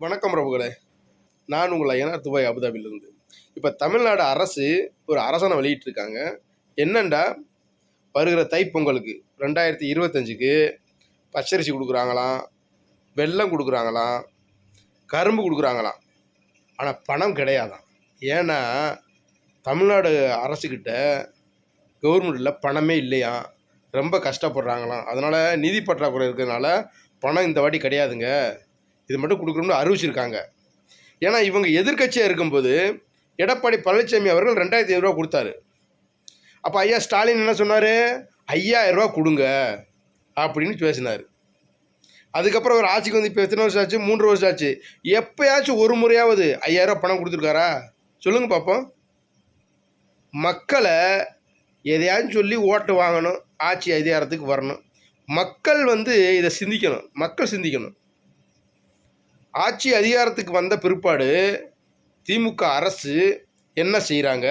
வணக்கம் பிரபுகளே. நான் உங்கள் ஐயனார் துபாய் அபுதாபிலிருந்து இப்போ தமிழ்நாடு அரசு ஒரு அரசனை வெளியிட்டிருக்காங்க. என்னண்டா? வருகிற தைப்பொங்கலுக்கு ரெண்டாயிரத்தி இருபத்தஞ்சுக்கு பச்சரிசி கொடுக்குறாங்களாம் வெல்லம் கொடுக்குறாங்களாம் கரும்பு கொடுக்குறாங்களாம். ஆனால் பணம் கிடையாதான் ஏன்னா தமிழ்நாடு அரசுக்கிட்ட கவர்மெண்ட்டில் பணமே இல்லையா? ரொம்ப கஷ்டப்படுறாங்களாம். அதனால் நிதி பற்றாக்குறை இருக்கிறதுனால பணம் இந்த வாட்டி கிடையாதுங்க. இது மட்டும் கொடுக்கணும்னு அறிவிச்சிருக்காங்க. ஏன்னா இவங்க எதிர்க்கட்சியாக இருக்கும்போது எடப்பாடி பழனிசாமி அவர்கள் ரெண்டாயிரத்தி ஐநூறுரூவா கொடுத்தாரு. அப்போ ஐயா ஸ்டாலின் என்ன சொன்னார்? ஐயாயிரரூவா கொடுங்க அப்படின்னு பேசினார். அதுக்கப்புறம் அவர் ஆட்சிக்கு வந்து இப்போ எத்தனை வருஷம் ஆச்சு? மூன்று வருஷம் ஆச்சு. எப்போயாச்சும் ஒரு முறையாவது ஐயாயிரரூவா பணம் கொடுத்துருக்காரா? சொல்லுங்கள் பார்ப்போம் மக்களை எதையாச்சும் சொல்லி ஓட்டு வாங்கணும் ஆட்சி அதிகாரத்துக்கு வரணும். மக்கள் வந்து இதை சிந்திக்கணும். மக்கள் சிந்திக்கணும். ஆட்சி அதிகாரத்துக்கு வந்த பிற்பாடு திமுக அரசு என்ன செய்கிறாங்க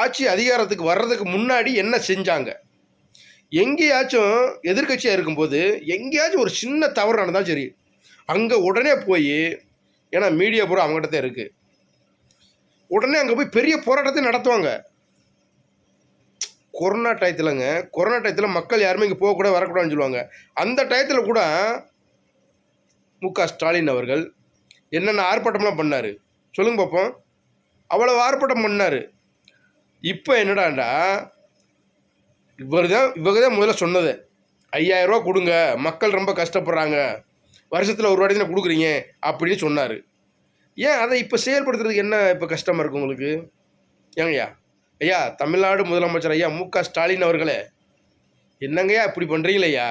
ஆட்சி அதிகாரத்துக்கு வர்றதுக்கு முன்னாடி என்ன செஞ்சாங்க? எங்கேயாச்சும் எதிர்க்கட்சியாக இருக்கும்போது எங்கேயாச்சும் ஒரு சின்ன தவறு நடந்தால் சரி அங்கே உடனே போய் ஏன்னா மீடியா பூரா அவங்ககிட்ட தான் இருக்குது உடனே அங்கே போய் பெரிய போராட்டத்தை நடத்துவாங்க. கொரோனா டயத்தில்ங்க கொரோனா டயத்தில் மக்கள் யாருமே இங்கே போகக்கூடாது வரக்கூடாதுன்னு சொல்லுவாங்க. அந்த டயத்தில் கூட மு க. ஸ்டாலின் அவர்கள் என்னென்ன ஆர்ப்பாட்டம்லாம் பண்ணார்? சொல்லுங்க பார்ப்போம் அவ்வளோ ஆர்ப்பாட்டம் பண்ணார். இப்போ என்னடாண்டா இவர் தான் இவங்க தான் முதல்ல சொன்னது. ஐயாயிரரூவா கொடுங்க. மக்கள் ரொம்ப கஷ்டப்படுறாங்க. வருஷத்தில் ஒரு வாட்டி தான் கொடுக்குறீங்க அப்படின்னு சொன்னார். ஏன் அதை இப்போ செயல்படுத்துறதுக்கு என்ன இப்போ கஷ்டமாக இருக்குது உங்களுக்கு? ஏங்கய்யா ஐயா? தமிழ்நாடு முதலமைச்சர் ஐயா மு க. ஸ்டாலின் அவர்களே என்னங்கய்யா இப்படி பண்ணுறீங்களையா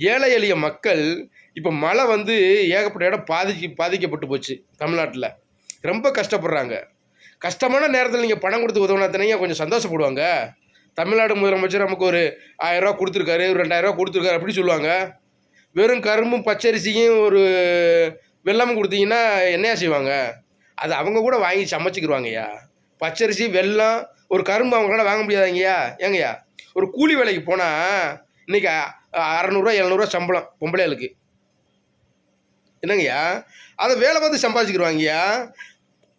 ஏழை எளிய மக்கள் இப்போ மழை வந்து ஏகப்பட்ட இடம் பாதிக்கு பாதிக்கப்பட்டு போச்சு தமிழ்நாட்டில். ரொம்ப கஷ்டப்படுறாங்க. கஷ்டமான நேரத்தில் நீங்கள் பணம் கொடுத்து உதவினா கொஞ்சம் சந்தோஷப்படுவாங்க. தமிழ்நாடு முதலமைச்சர் நமக்கு ஒரு ஆயிரரூவா கொடுத்துருக்காரு ஒரு ரெண்டாயிரரூவா கொடுத்துருக்காரு அப்படி சொல்லுவாங்க. வெறும் கரும்பும் பச்சரிசியும் ஒரு வெள்ளமும் கொடுத்தீங்கன்னா என்னையா செய்வாங்க? அது அவங்க கூட வாங்கி சமைச்சிக்கிருவாங்கய்யா பச்சரிசி வெல்லம் ஒரு கரும்பு அவங்களால வாங்க முடியாதாங்கய்யா ஏங்கய்யா? ஒரு கூலி வேலைக்கு போனால் இன்றைக்கி அறநூறுவா எழுநூறுவா சம்பளம் பொம்பளைகளுக்கு. என்னங்கய்யா? அதை வேலை பார்த்து சம்பாதிச்சுக்கிடுவாங்கய்யா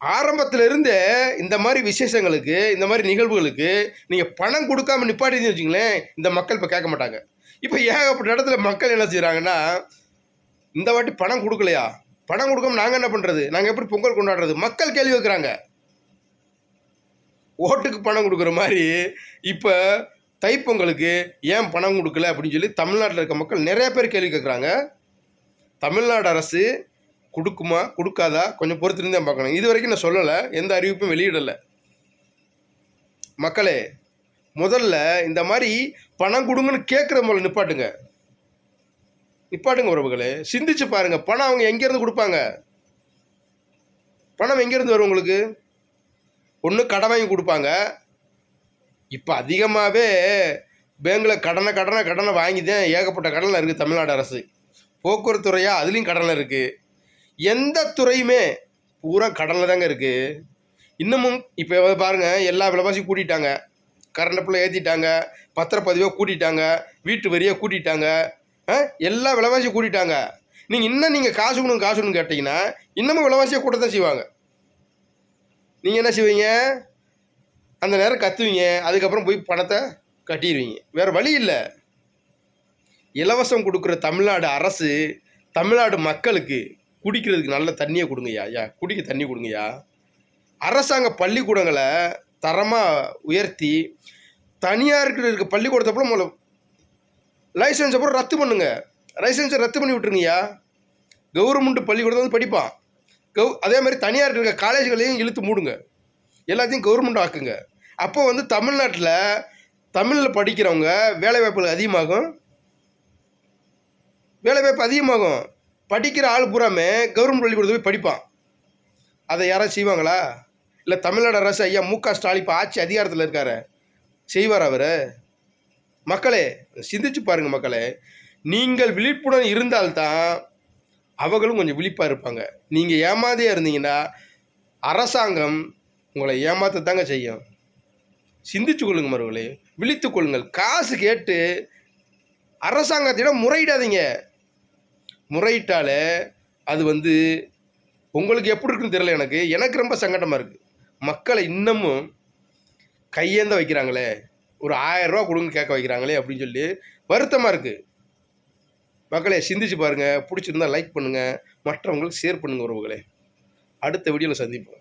ஆரம்பத்துல இருந்தே இந்த மாதிரி விசேஷங்களுக்கு இந்த மாதிரி நிகழ்வுகளுக்கு நீங்கள் பணம் கொடுக்காம நிப்பாட்டின்னு வச்சுங்களேன் இந்த மக்கள் இப்போ கேட்க மாட்டாங்க. இப்போ ஏகப்பட்ட இடத்துல மக்கள் என்ன செய்கிறாங்கன்னா இந்த வாட்டி பணம் கொடுக்கலையா? பணம் கொடுக்காம நாங்கள் என்ன பண்ணுறது நாங்கள் எப்படி பொங்கல் கொண்டாடுறது? மக்கள் கேள்வி வைக்கிறாங்க. ஓட்டுக்கு பணம் கொடுக்குற மாதிரி இப்போ தைப்பொங்கலுக்கு ஏன் பணம் கொடுக்கல அப்படின்னு சொல்லி தமிழ்நாட்டில் இருக்க மக்கள் நிறைய பேர் கேள்வி கேட்குறாங்க. தமிழ்நாடு அரசு கொடுக்குமா கொடுக்காதா? கொஞ்சம் பொறுத்திருந்து தான் பார்க்கணும். இது வரைக்கும் நான் சொல்லலை. எந்த அறிவிப்பும் வெளியிடலை. மக்களே முதல்ல இந்த மாதிரி பணம் கொடுங்கன்னு கேட்குற முதல்ல நிப்பாட்டுங்க. நிப்பாட்டுங்க உறவுகளே. சிந்திச்சு பாருங்க. பணம் அவங்க எங்கேருந்து கொடுப்பாங்க? பணம் எங்கேருந்து வரும் உங்களுக்கு? ஒன்று கடன் வாங்கி கொடுப்பாங்க. இப்போ அதிகமாகவே பேங்கில் கடனை கடனை கடனை வாங்கி தான் ஏகப்பட்ட கடனில் இருக்குது தமிழ்நாடு அரசு. போக்குவரத்து துறையாக அதுலேயும் கடனில் இருக்குது எந்த துறையுமே பூரா கடனில் தாங்க இருக்குது இன்னமும் இப்போ பாருங்கள் எல்லா விலைவாசியும் கூட்டிட்டாங்க. கரண்ட் பிள்ளை ஏற்றிட்டாங்க பத்திரப்பதிவை கூட்டிட்டாங்க. வீட்டு வரியை கூட்டிட்டாங்க. ஆ? எல்லா விலைவாசியும் கூட்டிட்டாங்க. நீங்கள் இன்னும் நீங்கள் காசு கொடுங்க காசு கொடுங்க கேட்டிங்கன்னா இன்னமும் விலைவாசியை கூட்ட தான் செய்வாங்க. நீங்கள் என்ன செய்வீங்க? அந்த நேரம் கத்துவீங்க. அதுக்கப்புறம் போய் பணத்தை கட்டிடுவீங்க. வேறு வழி இல்லை. இலவசம் கொடுக்குற தமிழ்நாடு அரசு தமிழ்நாடு மக்களுக்கு குடிக்கிறதுக்கு நல்ல தண்ணியை கொடுங்கய்யா. ஐயா குடிக்க தண்ணி கொடுங்கய்யா. அரசாங்க பள்ளிக்கூடங்களை தரமாக உயர்த்தி தனியாருக்கு இருக்க பள்ளிக்கூடத்தை அப்புறம் முதல்ல லைசன்ஸ் அப்புறம் ரத்து பண்ணுங்க. லைசன்ஸை ரத்து பண்ணி விட்டுருங்கய்யா. கவர்மெண்ட் பள்ளிக்கூடத்தை வந்து படிப்பான். கவு அதே மாதிரி தனியார் இருக்க காலேஜ்களையும் இழுத்து மூடுங்க. எல்லாத்தையும் கவர்மெண்ட் ஆக்குங்க. அப்போ வந்து தமிழ்நாட்டில் தமிழில் படிக்கிறவங்க வேலைவாய்ப்புகள் அதிகமாகும். வேலை வாய்ப்பு அதிகமாகும். படிக்கிற ஆள் பூராமே கவர்மெண்ட் பள்ளிக்கூடத்தை போய் படிப்பான். அதை யாராவது செய்வாங்களா? இல்லை தமிழ்நாடு அரசு ஐயா மு க ஸ்டாலின் இப்போ ஆட்சி அதிகாரத்தில் இருக்கார் செய்வார் அவர்? மக்களே சிந்திச்சு பாருங்க மக்களே. நீங்கள் விழிப்புணர்வு இருந்தால்தான் அவங்களும் கொஞ்சம் விழிப்பாக இருப்பாங்க. நீங்கள் ஏமாதையாக இருந்தீங்கன்னா அரசாங்கம் உங்களை ஏமாற்றத்தாங்க செய்யும். சிந்திச்சு கொள்ளுங்க மறுகளே விழித்து கொள்ளுங்கள். காசு கேட்டு அரசாங்கத்திடம் முறையிடாதீங்க. முறையிட்டால் அது வந்து உங்களுக்கு எப்படி இருக்குன்னு தெரியல எனக்கு. எனக்கு ரொம்ப சங்கடமாக இருக்குது மக்களை இன்னமும் கையேந்த வைக்கிறாங்களே. ஒரு ஆயிரம் ரூபா கொடுங்க கேட்க வைக்கிறாங்களே அப்படின்னு சொல்லி வருத்தமாக இருக்குது மக்களே சிந்திச்சு பாருங்கள் பிடிச்சிருந்தா லைக் பண்ணுங்கள் மற்றவங்களுக்கு ஷேர் பண்ணுங்கள் உறவுகளே. அடுத்த வீடியோவில் சந்திப்போம்.